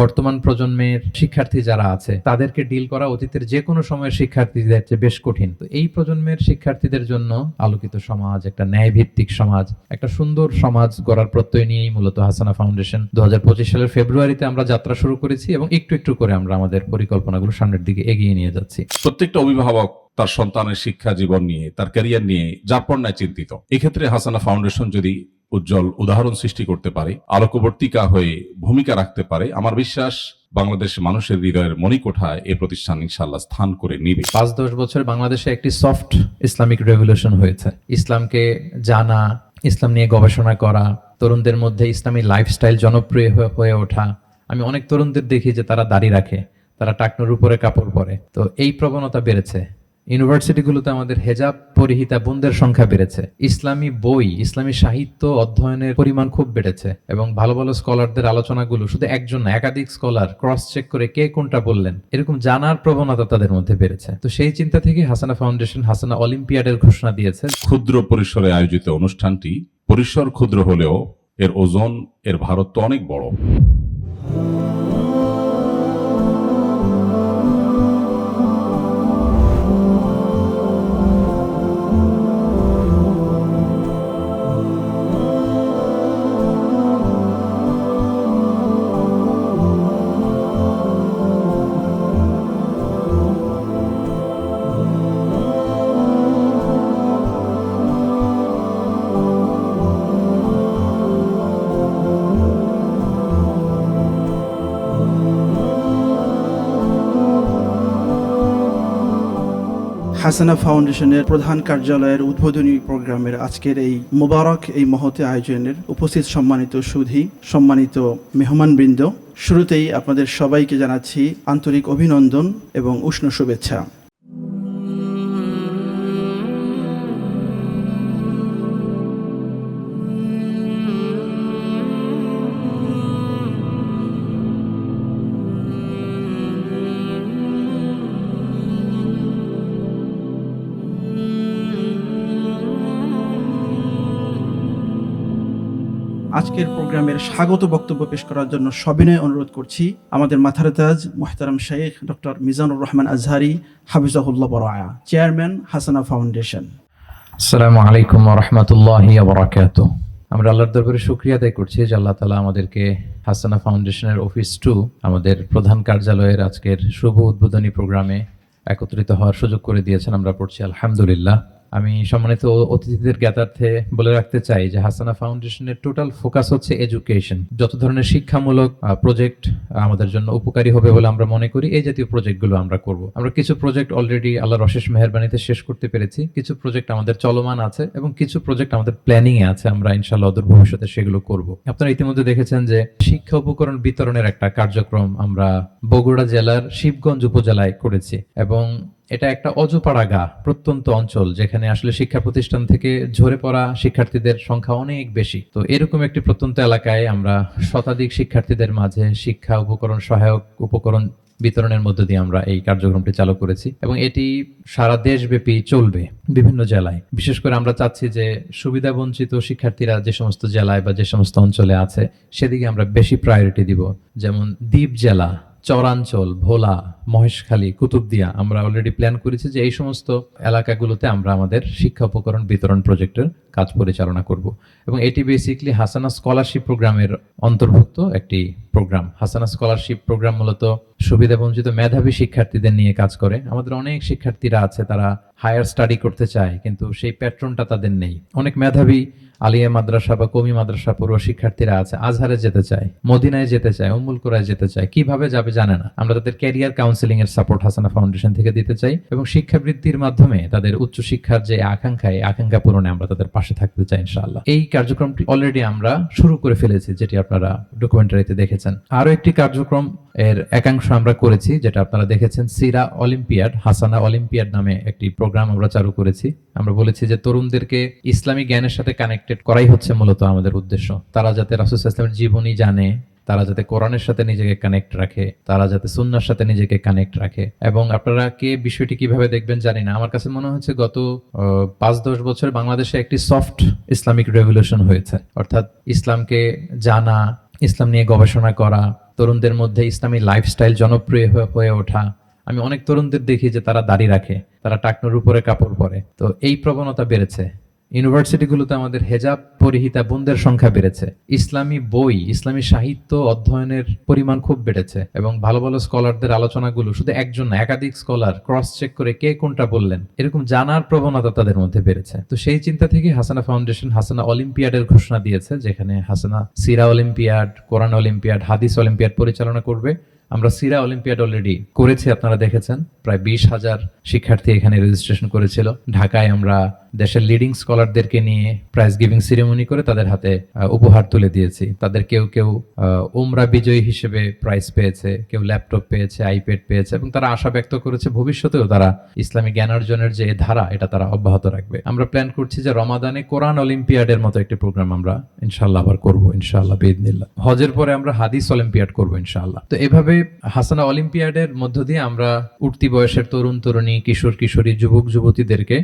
বর্তমান প্রজন্মের শিক্ষার্থী যারা আছে, তাদেরকে ডিল করা অতীতের যে কোনো সময়ের শিক্ষার্থীদের চেয়ে বেশ কঠিন। তো এই প্রজন্মের শিক্ষার্থীদের জন্য আলোকিত সমাজ, একটা ন্যায় ভিত্তিক সমাজ, একটা সুন্দর সমাজ গড়ার প্রত্যয় নিয়েই মূলত হাসানা ফাউন্ডেশন। দু হাজার পঁচিশ সালের ফেব্রুয়ারিতে আমরা যাত্রা শুরু করেছি এবং একটু একটু করে আমরা আমাদের পরিকল্পনাগুলো সামনের দিকে এগিয়ে নিয়ে যাচ্ছি। প্রত্যেকটা অভিভাবক তার সন্তানের শিক্ষা জীবন নিয়ে, তার ক্যারিয়ার নিয়ে যারপন্যায় চিন্তিত। এক্ষেত্রে হাসানা ফাউন্ডেশন যদি উজ্জ্বল উদাহরণ সৃষ্টি করতে পারে, আলোকবর্তিকা হয়ে ভূমিকা রাখতে পারে। আমার বিশ্বাস, বাংলাদেশ মানুষের হৃদয়ের মণিকোঠায় এ প্রতিষ্ঠান ইনশাল্লাহ স্থান করে নিবে। পাঁচ দশ বছর বাংলাদেশে একটি সফট ইসলামিক রেভলিউশন হয়েছে। ইসলামকে জানা, ইসলাম নিয়ে গবেষণা করা, তরুণদের মধ্যে ইসলামী লাইফস্টাইল জনপ্রিয় হয়ে- ওঠা। আমি অনেক তরুণদের দেখি যে তারা দাড়ি রাখে, তারা টাকনোর উপরে কাপড় পরে। তো এই প্রবণতা বেড়েছে। ইউনিভার্সিটিগুলোতে আমাদের হেজাব পরিহিতা বোনদের সংখ্যা বেড়েছে। ইসলামী বই, ইসলামী সাহিত্য অধ্যয়নের পরিমাণ খুব বেড়েছে এবং ভালো ভালো স্কলারদের আলোচনাগুলো শুধু একজন একাধিক স্কলার ক্রস চেক করে কে কোনটা বললেন, এরকম জানার প্রবণতা তাদের মধ্যে বেড়েছে। তো সেই চিন্তা থেকে হাসানা ফাউন্ডেশন, হাসানা অলিম্পিয়াডের ঘোষণা দিয়েছে। ক্ষুদ্র পরিসরে আয়োজিত অনুষ্ঠানটি পরিসর ক্ষুদ্র হলেও এর ওজন, এর ভারত অনেক বড়। হাসানা ফাউন্ডেশনের প্রধান কার্যালয়ের উদ্বোধনী প্রোগ্রামের আজকের এই মোবারক এই মহতে আয়োজনের উপস্থিত সম্মানিত সুধি, সম্মানিত মেহমানবৃন্দ, শুরুতেই আপনাদের সবাইকে জানাচ্ছি আন্তরিক অভিনন্দন এবং উষ্ণ শুভেচ্ছা। প্রোগ্রামের স্বাগত বক্তব্য পেশ করার জন্য সবিনয় অনুরোধ করছি। আমাদের মাথার তাজ মোহতারাম শেখ, ডক্টর মিজানুর রহমান আজহারি, হাফিজাহুল্লাহ বরায়া চেয়ারম্যান হাসানা ফাউন্ডেশন। আসসালামু আলাইকুম রহমতুল্লাহ বরাকাত আমরা আল্লাহর দরবারে শুক্রিয়া আদায় করছি যে আল্লাহ তালা আমাদেরকে হাসানা ফাউন্ডেশনের অফিস টু, আমাদের প্রধান কার্যালয়ের আজকের শুভ উদ্বোধনী প্রোগ্রামে একত্রিত হওয়ার সুযোগ করে দিয়েছেন। আমরা পড়ছি আলহামদুলিল্লাহ। আমি সম্মানিত অতিথিদের জ্ঞাতার্থে বলে রাখতে চাই যে হাসানা ফাউন্ডেশনের টোটাল ফোকাস হচ্ছে এডুকেশন। যত ধরনের শিক্ষামূলক প্রজেক্ট আমাদের জন্য উপকারী হবে বলে আমরা মনে করি, এই জাতীয় প্রজেক্টগুলো আমরা করব। আমরা কিছু প্রজেক্ট অলরেডি আল্লাহর অশেষ মেহরবানিতে শেষ করতে পেরেছি, কিছু প্রজেক্ট আমাদের চলমান আছে এবং কিছু প্রজেক্ট আমাদের প্ল্যানিং এ আছে, আমরা ইনশাল্লাহ অদূর ভবিষ্যতে সেগুলো করব। আপনারা ইতিমধ্যে দেখেছেন যে শিক্ষা উপকরণ বিতরণের একটা কার্যক্রম আমরা বগুড়া জেলার শিবগঞ্জ উপজেলায় করেছি এবং এটা একটা অজপাড়া গা প্রত্যন্ত অঞ্চল, যেখানে আসলে শিক্ষা প্রতিষ্ঠান থেকে ঝরে পড়া শিক্ষার্থীদের সংখ্যা অনেক বেশি। তো এরকম একটি প্রত্যন্ত এলাকায় আমরা শতাধিক শিক্ষার্থীদের মাঝে শিক্ষা উপকরণ সহায়ক উপকরণ বিতরণের মধ্য দিয়ে আমরা এই কার্যক্রমটি চালু করেছি এবং এটি সারা দেশব্যাপী চলবে বিভিন্ন জেলায়। বিশেষ করে আমরা চাচ্ছি যে সুবিধা বঞ্চিত শিক্ষার্থীরা যে সমস্ত জেলায় বা যে সমস্ত অঞ্চলে আছে, সেদিকে আমরা বেশি প্রায়োরিটি দিব। যেমন দ্বীপ জেলা চরাঞ্চল, ভোলা, মহেশখালী, কুতুবদিয়া আমরা অলরেডি প্ল্যান করেছি যে এই সমস্ত এলাকাগুলোতে আমরা আমাদের শিক্ষা উপকরণ বিতরণ প্রজেক্টের কাজ পরিচালনা করব। এবং এটি বেসিকলি হাসানা স্কলারশিপ প্রোগ্রামের অন্তর্ভুক্ত একটি প্রোগ্রাম হাসানা স্কলারশিপ প্রোগ্রাম মূলত সুবিধাবঞ্চিত মেধাবী শিক্ষার্থীদের নিয়ে কাজ করে। আমাদের অনেক শিক্ষার্থীরা আছে, তারা হায়ার স্টাডি করতে চায়, কিন্তু সেই প্যাট্রনটা তাদের নেই। অনেক মেধাবী আলিয়া মাদ্রাসা বা কমি মাদ্রাসা পড়ুয়া শিক্ষার্থীরা আছে, আজহারে যেতে চায়, মদিনায় যেতে চায়, উম্মুল কোরায় যেতে চায়, কীভাবে যাবে জানে না। আমরা তাদের ক্যারিয়ার কাউন্সিলিং এর সাপোর্ট হাসানা ফাউন্ডেশন থেকে দিতে চাই এবং শিক্ষাবৃত্তির মাধ্যমে তাদের উচ্চ শিক্ষার যে আকাঙ্ক্ষা, এই আকাঙ্ক্ষা পূরণে আমরা তাদের পাশে থাকতে চাই, ইনশাআল্লাহ। এই কার্যক্রমটি অলরেডি আমরা শুরু করে ফেলেছি, যেটি আপনারা ডকুমেন্টারিতে দেখেছেন। আরও একটি কার্যক্রম এর একাংশ আমরা করেছি, যেটা আপনারা দেখেছেন, সিরা অলিম্পিয়াড, হাসানা অলিম্পিয়াড নামে একটি প্রোগ্রাম আমরা চালু করেছি। আমরা বলেছি যে তরুণদেরকে ইসলামী জ্ঞানের সাথে কানেক্টেড করাই হচ্ছে মূলত আমাদের উদ্দেশ্য। তারা যাতে রাসুল ইসলামের জীবনী জানে, তারা যাতে কোরআনের সাথে নিজেকে কানেক্ট রাখে, তারা যাতে সুন্নার সাথে নিজেকে কানেক্ট রাখে। এবং আপনারা কে বিষয়টি কীভাবে দেখবেন জানি না। আমার কাছে মনে হচ্ছে গত পাঁচ দশ বছর বাংলাদেশে একটি সফট ইসলামিক রেভলিউশন হয়েছে। অর্থাৎ ইসলামকে জানা, ইসলাম নিয়ে গবেষণা করা, তরুণদের মধ্যে ইসলামী লাইফস্টাইল জনপ্রিয় হয়ে- ওঠা। আমি অনেক তরুণদের দেখি যে তারা দাড়ি রাখে, তারা টাকনোর উপরে কাপড় পরে। তো এই প্রবণতা বেড়েছে। ইউনিভার্সিটিগুলোতে আমাদের হেজাব পরিহিতা বোনদের সংখ্যা বেড়েছে। ইসলামী বই, ইসলামী সাহিত্য অধ্যয়নের পরিমাণ খুব বেড়েছে এবং ভালো ভালো স্কলারদের আলোচনাগুলো শুধু একজন না, একাধিক স্কলার ক্রস চেক করে কে কোনটা বললেন, এরকম জানার প্রবণতা তাদের মধ্যে বেড়েছে। তো সেই চিন্তা থেকে হাসানা ফাউন্ডেশন হাসানা অলিম্পিয়াডের ঘোষণা দিয়েছে, যেখানে হাসানা সিরা অলিম্পিয়াড, কোরআন অলিম্পিয়াড, হাদিস অলিম্পিয়াড পরিচালনা করবে। আমরা সিরা অলিম্পিয়াড অলরেডি করেছি, আপনারা দেখেছেন। প্রায় বিশ হাজার শিক্ষার্থী এখানে রেজিস্ট্রেশন করেছিল। ঢাকায় আমরা দেশের লিডিং স্কলারদেরকে নিয়ে প্রাইজ গিভিং সেরেমনি করে তাদের হাতে উপহার তুলে দিয়েছি। তাদের কেউ কেউ উমরা বিজয়ী হিসেবে প্রাইজ পেয়েছে, কেউ ল্যাপটপ পেয়েছে আইপ্যাড পেয়েছে এবং তারা আশা ব্যক্ত করেছে ভবিষ্যতেও তারা ইসলামী জ্ঞানার্জনের যে ধারা, এটা তারা অব্যাহত রাখবে। আমরা প্ল্যান করছি যে রমাদানে কোরআন অলিম্পিয়াডের মতো একটি প্রোগ্রাম আমরা ইনশাল্লাহ আবার করব, ইনশাআল্লাহ বেদিনিল্লাহ হজের পরে আমরা হাদিস অলিম্পিয়াড করব ইনশাআল্লাহ। তো এভাবে হাসানা অলিম্পিয়াডের মধ্য দিয়ে আমরা উঠতি বয়সের তরুণ, তরুণী, কিশোর, কিশোরী, যুবক, যুবতীদেরকে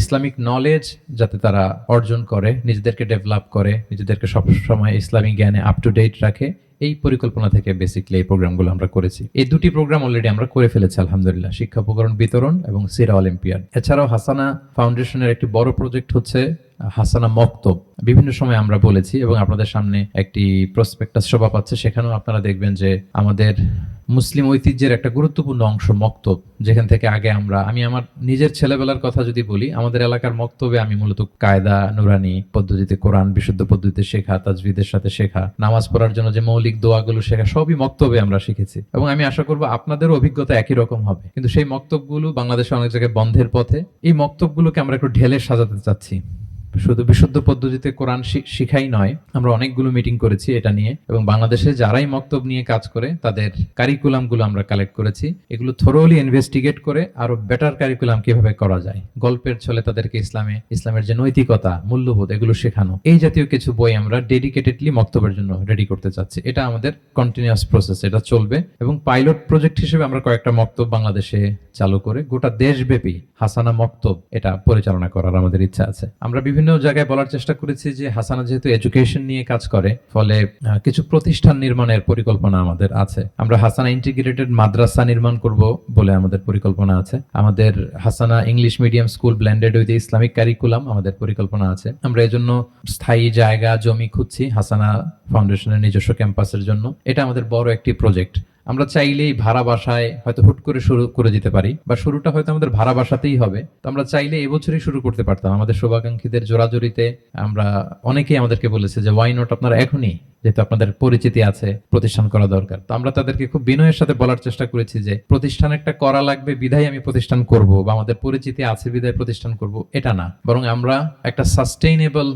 ইসলামিক নলেজ যাতে তারা অর্জন করে, নিজেদেরকে ডেভেলপ করে, নিজেদেরকে সবসময় ইসলামিক জ্ঞানে আপ টু ডেট রাখে। এই পরিকল্পনা থেকে বেসিক্যালি এই প্রোগ্রামগুলো আমরা করেছি। এই দুটি প্রোগ্রাম অলরেডি আমরা করে ফেলেছি, আলহামদুলিল্লাহ। শিক্ষা উপকরণ বিতরণ এবং সিরা অলিম্পিয়াড এছাড়াও হাসানা ফাউন্ডেশনের একটি বড় প্রজেক্ট হচ্ছে হাসানা মক্তব বিভিন্ন সময় আমরা বলেছি এবং আপনাদের সামনে একটি প্রসপেক্টাস শোভা পাচ্ছে। সেখানেও আপনারা দেখবেন যে আমাদের মুসলিম ঐতিহ্যের একটা গুরুত্বপূর্ণ অংশ মক্তব যেখান থেকে আগে আমরা, আমি আমার নিজের ছেলেবেলার কথা যদি বলি, আমাদের এলাকার মক্তবে আমি মূলত কায়দা, নুরানি পদ্ধতিতে কোরআন বিশুদ্ধ পদ্ধতিতে শেখা, তাজবিদের সাথে শেখা, নামাজ পড়ার জন্য যে মৌলিক দোয়াগুলো শেখা, সবই মক্তব্যে আমরা শিখেছি। এবং আমি আশা করব আপনাদের অভিজ্ঞতা একই রকম হবে। কিন্তু সেই মক্তবগুলো বাংলাদেশে অনেক জায়গায় বন্ধের পথে। এই মক্তবগুলোকে আমরা একটু ঢেলে সাজাতে চাচ্ছি। শুধু বিশুদ্ধ পদ্ধতিতে কোরআন শিখাই নয়, আমরা অনেকগুলো মিটিং করেছি এটা নিয়ে, এবং বাংলাদেশে যারাই মক্তব নিয়ে কাজ করে, তাদের কারিকুলামগুলো আমরা কালেক্ট করেছি। এগুলো থরোলি ইনভেস্টিগেট করে আরও বেটার কারিকুলাম কীভাবে করা যায়। গল্পের ছলে তাদেরকে ইসলামে, ইসলামের যে নৈতিকতা, মূল্যবোধ, এগুলো শেখানো। এই জাতীয় কিছু বই আমরা ডেডিকেটেডলি মক্তবের জন্য রেডি করতে চাচ্ছি। এটা আমাদের কন্টিনিউয়াস প্রসেস এটা চলবে। এবং পাইলট প্রজেক্ট হিসেবে আমরা কয়েকটা মক্তব বাংলাদেশে চালু করে গোটা দেশব্যাপী হাসানা মক্তব এটা পরিচালনা করার আমাদের ইচ্ছা আছে। আমরা বিভিন্ন জায়গায় বলার চেষ্টা করেছি যে হাসানা যেহেতু এডুকেশন নিয়ে কাজ করে, ফলে কিছু প্রতিষ্ঠান নির্মাণের পরিকল্পনা আমাদের আছে। আমরা হাসানা ইন্টিগ্রেটেড মাদ্রাসা নির্মাণ করব বলে আমাদের পরিকল্পনা আছে। আমাদের Hasana English medium school blended with Islamic curriculum আমাদের পরিকল্পনা আছে। আমরা এজন্য স্থায়ী জায়গা, জমি খুঁজছি হাসানা ফাউন্ডেশনের নিজস্ব ক্যাম্পাসের জন্য। এটা আমাদের বড় একটি প্রজেক্ট আমরা চাইলেই ভাড়া বাসায় হয়তো হুট করে শুরু করে যেতে পারি, বা শুরুটা হয়তো আমাদের ভাড়া বাসাতেই হবে। তো আমরা চাইলে এবছরই শুরু করতে পারতাম। আমাদের শুভাকাঙ্ক্ষীদের জোরাজুরিতে আমরা অনেকেই আমাদেরকে বলেছে যে ওয়াই নট আপনারা এখনই যেহেতু আপনাদের পরিচিতি আছে, প্রতিষ্ঠান করা দরকার। তো আমরা তাদেরকে খুব বিনয়ের সাথে বলার চেষ্টা করেছি যে, প্রতিষ্ঠান একটা করা লাগবে, বিধায় আমি প্রতিষ্ঠান করব বা আমাদের পরিচিতি আছে, বিধায় প্রতিষ্ঠান করব, এটা না। বরং আমরা একটা সাস্টেইনেবল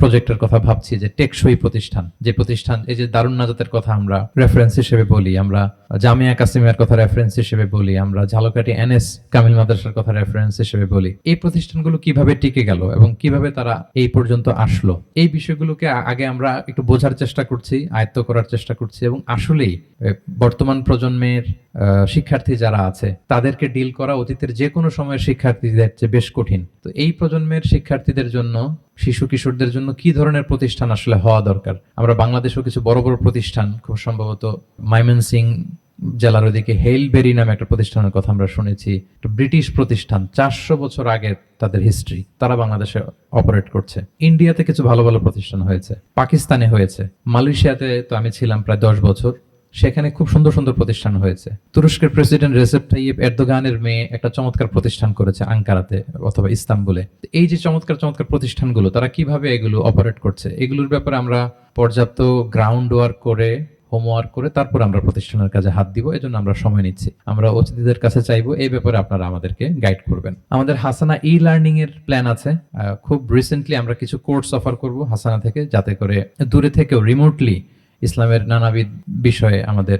প্রজেক্টের কথা ভাবছি যে, টেকসই প্রতিষ্ঠান। যে প্রতিষ্ঠান, এই যে দারুণ নাজাতের কথা আমরা রেফারেন্স হিসেবে বলি, আমরা জামিয়া কাসিমের কথা রেফারেন্স হিসেবে বলি, আমরা ঝালকাঠি এনএস কামিল মাদ্রাসার কথা রেফারেন্স হিসেবে বলি। এই প্রতিষ্ঠানগুলো কীভাবে টিকে গেল এবং কীভাবে তারা এই পর্যন্ত আসলো? এই বিষয়গুলোকে আগে আমরা একটু বোঝার চেষ্টা করছি, আয়ত্ত করার চেষ্টা করছি এবং আসলেই বর্তমান প্রজন্মের শিক্ষার্থী যারা আছে, তাদেরকে ডিল করা অতীতের যে কোনো সময়ের শিক্ষার্থীদের চেয়ে বেশ কঠিন। তো এই প্রজন্মের শিক্ষার্থীদের জন্য, শিশু কিশোরদের জন্য কি ধরনের প্রতিষ্ঠান আসলে হওয়া দরকার? আমরা বাংলাদেশেও কিছু বড় বড় প্রতিষ্ঠান, খুব সম্ভবত মাইমেনসিং জেলার ওদিকে হেইলবেরি নামে একটা প্রতিষ্ঠানের কথা আমরা শুনেছি। একটা ব্রিটিশ প্রতিষ্ঠান, চারশো বছর আগে তাদের হিস্ট্রি তারা বাংলাদেশে অপারেট করছে। ইন্ডিয়াতে কিছু ভালো ভালো প্রতিষ্ঠান হয়েছে, পাকিস্তানে হয়েছে, মালয়েশিয়াতে তো আমি ছিলাম প্রায় দশ বছর। সেখানে খুব সুন্দর সুন্দর প্রতিষ্ঠান হয়েছে। তুরস্কের প্রেসিডেন্ট রেসেপ তাইয়েব এরদোগানের মেয়ে একটা চমৎকার প্রতিষ্ঠান করেছে আঙ্কারাতে অথবা ইস্তাম্বুলে। এই যে চমৎকার চমৎকার প্রতিষ্ঠানগুলো, তারা কীভাবে এগুলো অপারেট করছে? এগুলোর ব্যাপারে আমরা পর্যাপ্ত গ্রাউন্ড ওয়ার্ক করে হোমওয়ার্ক করে তারপর আমরা প্রতিষ্ঠানের কাজে হাত দিব, এজন্য আমরা সময় নিচ্ছি। আমরা অতিথিদের কাছে চাইব, এই ব্যাপারে আপনারা আমাদেরকে গাইড করবেন। আমাদের হাসানা ই লার্নিং এর প্ল্যান আছে। খুব রিসেন্টলি আমরা কিছু কোর্স অফার করব হাসানা থেকে, যাতে করে দূরে থেকেও রিমোটলি ইসলামের নানাবিধ বিষয়ে আমাদের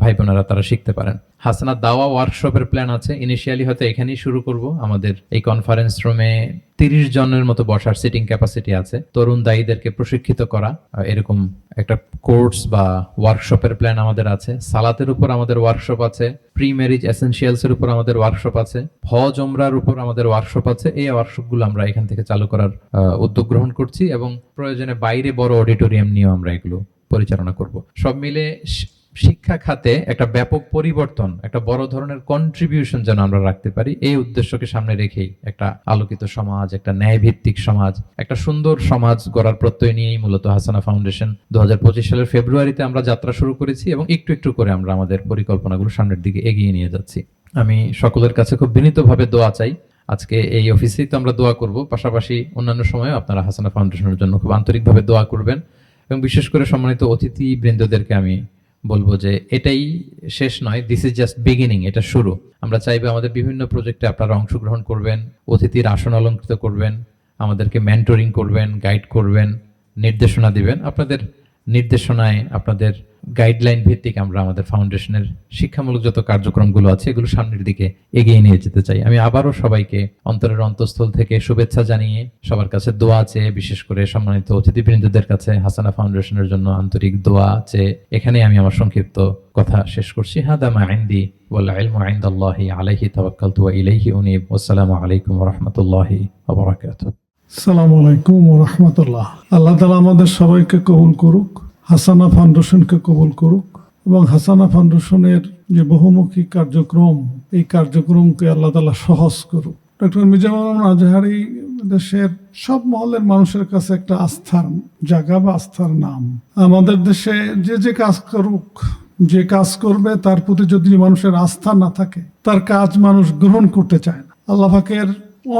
ভাই বোনেরা তারা শিখতে পারেন। হাসানা দাওয়া ওয়ার্কশপের প্ল্যান আছে। ইনিশিয়ালি হয়তো এখানেই শুরু করব। আমাদের এই কনফারেন্স রুমে তিরিশ জনের মতো বসার সিটিং ক্যাপাসিটি আছে। তরুণ দায়ীদেরকে প্রশিক্ষিত করা এরকম একটা কোর্স বা ওয়ার্কশপের প্ল্যান আমাদের আছে। সালাতের উপর আমাদের ওয়ার্কশপ আছে। প্রি ম্যারিজ এসেনশিয়ালস এর উপর আমাদের ওয়ার্কশপ আছে। হজ ওমরার উপর আমাদের ওয়ার্কশপ আছে। এই ওয়ার্কশপগুলো আমরা এখান থেকে চালু করার উদ্যোগ গ্রহণ করছি এবং প্রয়োজনে বাইরে বড় অডিটোরিয়াম নিয়েও আমরা এগুলো পরিচালনা করব। সব মিলে শিক্ষা খাতে একটা ব্যাপক পরিবর্তন, একটা বড় ধরনের কন্ট্রিবিউশন যেন আমরা রাখতে পারি, এই উদ্দেশ্যকে সামনে রেখেই একটা আলোকিত সমাজ, একটা ন্যায় ভিত্তিক সমাজ, একটা সুন্দর সমাজ গড়ার প্রত্যয় নিয়েই মূলত হাসানা ফাউন্ডেশন দুহাজার পঁচিশ সালের ফেব্রুয়ারিতে আমরা যাত্রা শুরু করেছি এবং একটু একটু করে আমরা আমাদের পরিকল্পনাগুলো সামনের দিকে এগিয়ে নিয়ে যাচ্ছি। আমি সকলের কাছে খুব বিনীতভাবে দোয়া চাই। আজকে এই অফিসেই তো আমরা দোয়া করব, পাশাপাশি অন্যান্য সময়ে আপনারা হাসানা ফাউন্ডেশনের জন্য খুব আন্তরিকভাবে দোয়া করবেন। এবং বিশেষ করে সম্মানিত অতিথি বৃন্দদেরকে আমি বলব যে এটাই শেষ নয় দিস ইজ জাস্ট বিগিনিং এটা শুরু। আমরা চাইব আমাদের বিভিন্ন প্রজেক্টে আপনারা অংশগ্রহণ করবেন, অতিথির আসন অলঙ্কৃত করবেন, আমাদেরকে মেন্টরিং করবেন গাইড করবেন, নির্দেশনা দিবেন। আপনাদের নির্দেশনায় আপনাদের গাইডলাইন ভিত্তিক আমরা আমাদের ফাউন্ডেশনের শিক্ষামূলক যত কার্যক্রমগুলো আছে, এগুলো সামনের দিকে এগিয়ে নিয়ে যেতে চাই। আমি আবারও সবাইকে অন্তরের অন্তঃস্থল থেকে শুভেচ্ছা জানিয়ে সবার কাছে দোয়া চেয়ে, বিশেষ করে সম্মানিত অতিথিবৃন্দদের কাছে হাসানা ফাউন্ডেশনের জন্য আন্তরিক দোয়া চেয়ে এখানে আমি আমার সংক্ষিপ্ত কথা শেষ করছি। হাদা মা ইনদি ওয়াল ইলমু ইনদাল্লাহি আলাইহি তাওয়াক্কালতু ওয়া ইলাইহি উনীব। ওয়াসসালামু আলাইকুম ওয়া রাহমাতুল্লাহি ওয়া বারাকাতুহু। সালাম আলাইকুম ও রহমতুল্লাহ। আল্লাহ তালা আমাদের সবাইকে কবুল করুক। হাসানা ফাউন্ডেশনকে কবুল করুক এবং হাসানা ফাউন্ডেশনের যে বহুমুখী কার্যক্রম, এই কার্যক্রমকে আল্লাহ তালা সহজ করুক। ডক্টর মিজানুর রহমান আজহারি দেশের সব মহলের মানুষের কাছে একটা আস্থার জায়গা বা আস্থার নাম। আমাদের দেশে যে যে কাজ করুক, যে কাজ করবে তার প্রতি যদি মানুষের আস্থা না থাকে, তার কাজ মানুষ গ্রহণ করতে চায় না। আল্লাহ পাকের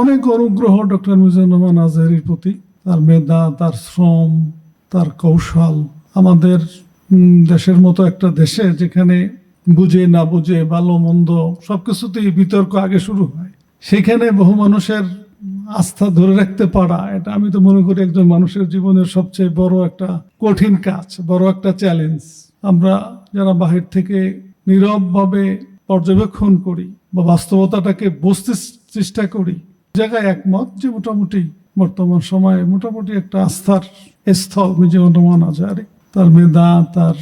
অনেক অনুগ্রহ ডক্টর মিজানুর রহমান আজহারির প্রতি। তার মেধা, তার শ্রম, তার কৌশল আমাদের দেশের মতো একটা দেশে যেখানে বুঝে, না বুঝে, ভালো, মন্দ সব কিছুতেই বিতর্ক আগে শুরু হয়। সেখানে বহু মানুষের আস্থা ধরে রাখতে পারা, এটা আমি তো মনে করি একজন মানুষের জীবনের সবচেয়ে বড় একটা কঠিন কাজ, বড় একটা চ্যালেঞ্জ আমরা যারা বাহির থেকে নীরবভাবে পর্যবেক্ষণ করি বা বাস্তবতাটাকে বুঝতে চেষ্টা করি জায়গায় একমত যে মোটামুটি বর্তমান সময়ে মোটামুটি একটা আস্থার স্থল মিজিবুর রহমান আজহারি তার মেধা, তার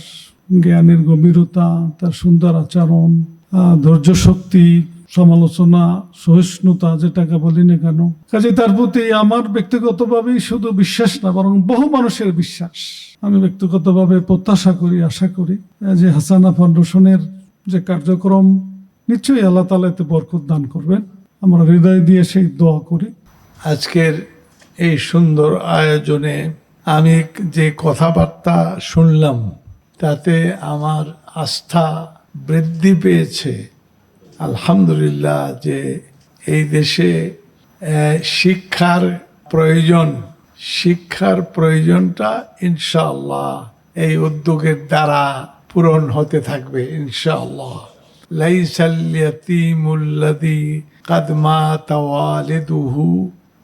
জ্ঞানের গভীরতা, তার সুন্দর আচরণ ধৈর্য শক্তি, সমালোচনা, সহিষ্ণুতা, যেটাকে বলি না কেন। কাজে তার প্রতি আমার ব্যক্তিগতভাবেই শুধু বিশ্বাস না, বরং বহু মানুষের বিশ্বাস। আমি ব্যক্তিগতভাবে প্রত্যাশা করি, আশা করি যে হাসানা ফাউন্ডেশনের যে কার্যক্রম, নিশ্চয়ই আল্লাহ তালা এতে বরকত দান করবেন। আমরা হৃদয় দিয়ে সেই দোয়া করি। আজকের এই সুন্দর আয়োজনে আমি যে কথাবার্তা শুনলাম, তাতে আমার আস্থা বৃদ্ধি পেয়েছে। আলহামদুলিল্লাহ যে এই দেশে শিক্ষার প্রয়োজন, শিক্ষার প্রয়োজনটা ইনশাআল্লাহ এই উদ্যোগের দ্বারা পূরণ হতে থাকবে ইনশাআল্লাহ। লাইসাল ইয়াতীমুল্লাযী قد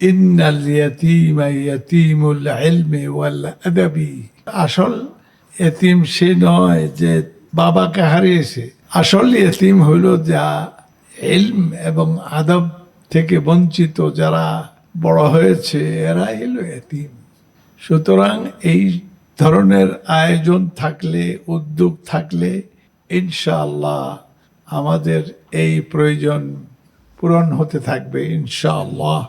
ইন আদাবি। আসল এতিম সে নয় যে বাবাকে হারিয়েছে। আসল এতিম হইল যা এলম এবং আদব থেকে বঞ্চিত যারা বড় হয়েছে, এরা হইল এতিম। সুতরাং এই ধরনের আয়োজন থাকলে, উদ্যোগ থাকলে ইনশাআল্লাহ আমাদের এই প্রয়োজন পূরণ হতে থাকবে ইনশাআল্লাহ।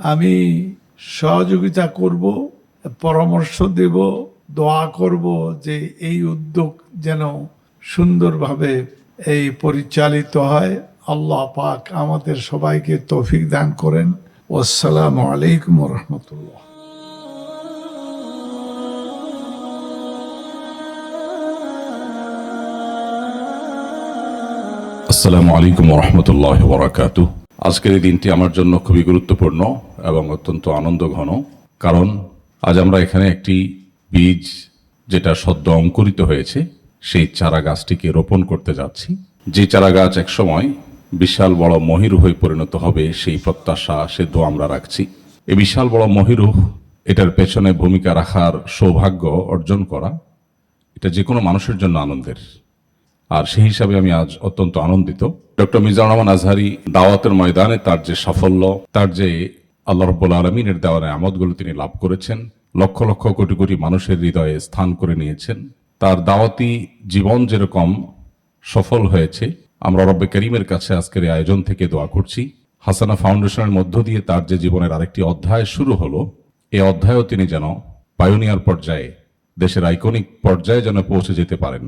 আমি সহযোগিতা করব, পরামর্শ দেব, দোয়া করব যে এই উদ্যোগ যেন সুন্দরভাবে এই পরিচালিত হয়। আল্লাহ পাক আমাদের সবাইকে তৌফিক দান করেন। আসসালামু আলাইকুম রহমতুল্লাহ। আসসালামু আলাইকুম রহমতুল্লাহ বরাকাত আজকের এই দিনটি আমার জন্য খুবই গুরুত্বপূর্ণ এবং অত্যন্ত আনন্দ ঘন কারণ আজ আমরা এখানে একটি বীজ যেটা সদ্য অঙ্কুরিত হয়েছে, সেই চারা গাছটিকে রোপণ করতে যাচ্ছি। যে চারা গাছ একসময় বিশাল বড় মহিরু হয়ে পরিণত হবে, সেই প্রত্যাশা সে দোয়া আমরা রাখছি। এই বিশাল বড় মহিরু এটার পেছনে ভূমিকা রাখার সৌভাগ্য অর্জন করা, এটা যে কোনো মানুষের জন্য আনন্দের। আর সেই হিসাবে আমি আজ অত্যন্ত আনন্দিত। ডক্টর মিজানুর রহমান আজহারি দাওয়াতের ময়দানে তার যে সাফল্য, তার যে আল্লাহ রব্বুল আলমিনের দেওয়ার আমদগুলো তিনি লাভ করেছেন, লক্ষ লক্ষ কোটি কোটি মানুষের হৃদয়ে স্থান করে নিয়েছেন, তার দাওয়াতি জীবন যেরকম সফল হয়েছে, আমরা রব্বে করিমের কাছে আজকের এই আয়োজন থেকে দোয়া করছি। হাসানা ফাউন্ডেশনের মধ্য দিয়ে তার যে জীবনের আরেকটি অধ্যায় শুরু হলো এই অধ্যায়ও তিনি যেন পায়োনিয়ার পর্যায়ে, দেশের আইকনিক পর্যায়ে যেন পৌঁছে যেতে পারেন।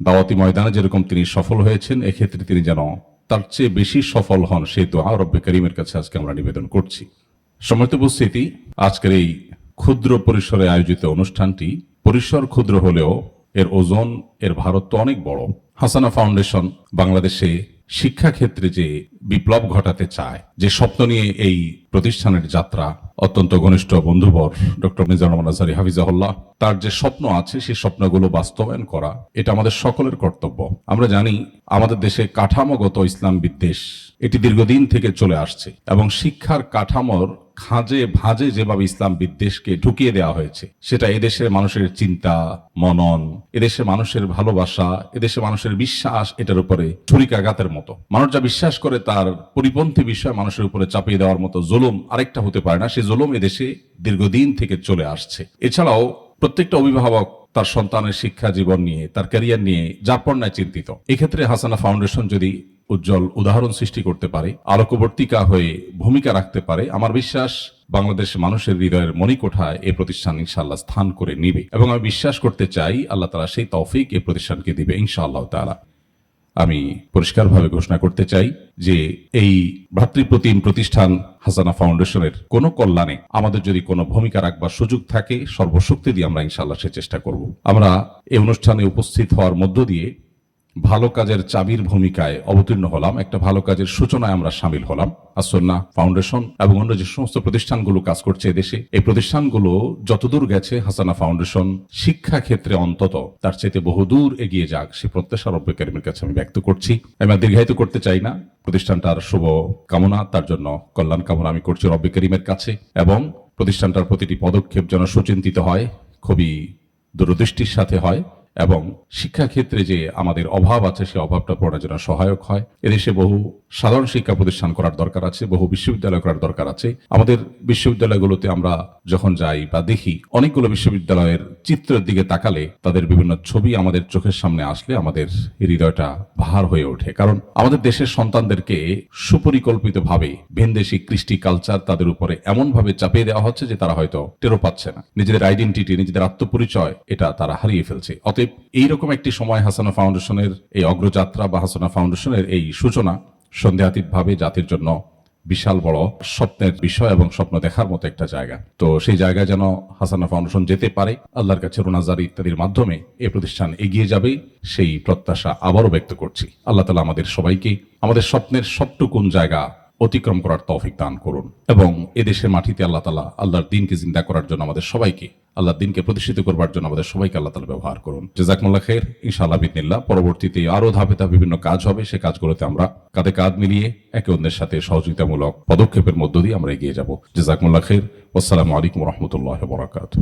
দাওয়াতি ময়দানে যেরকম তিনি সফল হয়েছেন, এক্ষেত্রে তিনি যেন তার চেয়ে বেশি সফল হন সেই দোয়া রব্বে করিমের কাছে আজকে আমরা নিবেদন করছি। সমর্থ উপস্থিতি, আজকের এই ক্ষুদ্র পরিসরে আয়োজিত অনুষ্ঠানটি পরিসর ক্ষুদ্র হলেও এর ওজন, এর ভারত তো অনেক বড়। হাসানা ফাউন্ডেশন বাংলাদেশে শিক্ষাক্ষেত্রে যে বিপ্লব ঘটাতে চায়, যে স্বপ্ন নিয়ে এই প্রতিষ্ঠানের যাত্রা অত্যন্ত ঘনিষ্ঠ বন্ধুবর ডক্টর মিজানুর আজহারি হাফিজাহুল্লাহ। তার যে স্বপ্ন আছে, সেই স্বপ্নগুলো বাস্তবায়ন করা, এটা আমাদের সকলের কর্তব্য। আমরা জানি, আমাদের দেশে কাঠামোগত ইসলাম বিদ্বেষ এটি দীর্ঘদিন থেকে চলে আসছে এবং শিক্ষার কাঠামোর খাঁজে ভাঁজে যেভাবে ইসলাম বিদ্বেষকে ঢুকিয়ে দেওয়া হয়েছে, সেটা এদেশের মানুষের চিন্তা, মনন এদেশে মানুষের ভালোবাসা এদেশে মানুষের বিশ্বাস, এটার উপরে ছুরিকাঘাতের মতো। মানুষ যা বিশ্বাস করে তার পরিপন্থী বিষয় মানুষের উপরে চাপিয়ে দেওয়ার মতো জোলম আরেকটা হতে পারে না, সে জোলম এদেশে দীর্ঘদিন থেকে চলে আসছে। এছাড়াও প্রত্যেকটা অভিভাবক তার সন্তানের শিক্ষা জীবন নিয়ে, তার ক্যারিয়ার নিয়ে যারপন্যায় চিন্তিত। এক্ষেত্রে হাসানা ফাউন্ডেশন যদি উজ্জ্বল উদাহরণ সৃষ্টি করতে পারে, আলোকবর্তিকা হয়ে ভূমিকা রাখতে পারে, আমার বিশ্বাস বাংলাদেশ মানুষের হৃদয়ের মণিকোঠায় এই প্রতিষ্ঠান ইনশাল্লাহ স্থান করে নিবে। এবং আমি বিশ্বাস করতে চাই, আল্লাহ তালা সেই তৌফিক এই প্রতিষ্ঠানকে দিবে ইনশাআল্লাহ তাআলা। আমি পরিষ্কারভাবে ঘোষণা করতে চাই যে এই ভ্রাতৃপ্রতিম প্রতিষ্ঠান হাসানা ফাউন্ডেশনের কোনো কল্যাণে আমাদের যদি কোনো ভূমিকা রাখবার সুযোগ থাকে, সর্বশক্তি দিয়ে আমরা ইনশাল্লাহ সে চেষ্টা করব। আমরা এই অনুষ্ঠানে উপস্থিত হওয়ার মধ্য দিয়ে ভালো কাজের চাবির ভূমিকায় অবতীর্ণ হলাম। একটা ভালো কাজের সূচনায় আমরা সামিল হলাম। আসন্না ফাউন্ডেশন এবং অন্য যে সমস্ত প্রতিষ্ঠানগুলো কাজ করছে এদেশে, এই প্রতিষ্ঠানগুলো যতদূর গেছে হাসানা ফাউন্ডেশন শিক্ষা ক্ষেত্রে অন্তত তার চাইতে বহুদূর এগিয়ে যাক, সে প্রত্যাশা রব্বে কারিমের কাছে আমি ব্যক্ত করছি। আমি দীর্ঘায়িত করতে চাই না। প্রতিষ্ঠানটার শুভ কামনা, তার জন্য কল্যাণ কামনা আমি করছি রব্বে করিমের কাছে এবং প্রতিষ্ঠানটার প্রতিটি পদক্ষেপ যেন সুচিন্তিত হয়, খুবই দূরদৃষ্টির সাথে হয়। এবং শিক্ষাক্ষেত্রে যে আমাদের অভাব আছে সেই অভাবটা পূরণের জন্য সহায়ক হয়। এদেশে বহু সাধারণ শিক্ষা প্রতিষ্ঠান করার দরকার আছে, বহু বিশ্ববিদ্যালয় করার দরকার আছে। আমাদের বিশ্ববিদ্যালয়গুলোতে আমরা যখন যাই বা দেখি, অনেকগুলো বিশ্ববিদ্যালয়ের চিত্রের দিকে তাকালে তাদের বিভিন্ন ছবি আমাদের চোখের সামনে আসলে আমাদের হৃদয়টা ভার হয়ে ওঠে। কারণ আমাদের দেশের সন্তানদেরকে সুপরিকল্পিতভাবে ভিনদেশি কৃষ্টি কালচার তাদের উপরে এমনভাবে চাপিয়ে দেওয়া হচ্ছে যে তারা হয়তো টেরো পাচ্ছে না। নিজেদের আইডেন্টিটি নিজেদের আত্মপরিচয়, এটা তারা হারিয়ে ফেলছে। অতএব এইরকম একটি সময় হাসানা ফাউন্ডেশনের এই অগ্রযাত্রা বা হাসানা ফাউন্ডেশনের এই সূচনা সন্দেহাতীতভাবে জাতির জন্য বিশাল বড় স্বপ্নের বিষয় এবং স্বপ্ন দেখার মতো একটা জায়গা। তো সেই জায়গায় যেন হাসানা ফাউন্ডেশন যেতে পারে, আল্লাহর কাছে রোনাজার ইত্যাদির মাধ্যমে এই প্রতিষ্ঠান এগিয়ে যাবে, সেই প্রত্যাশা আবারও ব্যক্ত করছি। আল্লাহ তালা আমাদের সবাইকে আমাদের স্বপ্নের সবটুকুন জায়গা অতিক্রম করার তৌফিক দান করুন এবং এদেশের মাটিতে আল্লাহ তালা আল্লাহর দিনকে জিন্দা করার জন্য আমাদের সবাইকে আল্লাহর দিনকে প্রতিষ্ঠিত করবার জন্য আমাদের সবাইকে আল্লাহ তালা ব্যবহার করুন। জেজাকমুল্লা খের ইনশাআল্লাহ বিদিনিল্লা পরবর্তীতে আরও ধাপে ধাপে বিভিন্ন কাজ হবে, সে কাজগুলোতে আমরা কাঁধে কাঁধ মিলিয়ে একে অন্যের সাথে সহযোগিতামূলক পদক্ষেপের মধ্য দিয়ে আমরা এগিয়ে যাব। জেজাকমুল্লা খের আসসালামু আলাইকুম রহমতুল্লাহ বরাকাত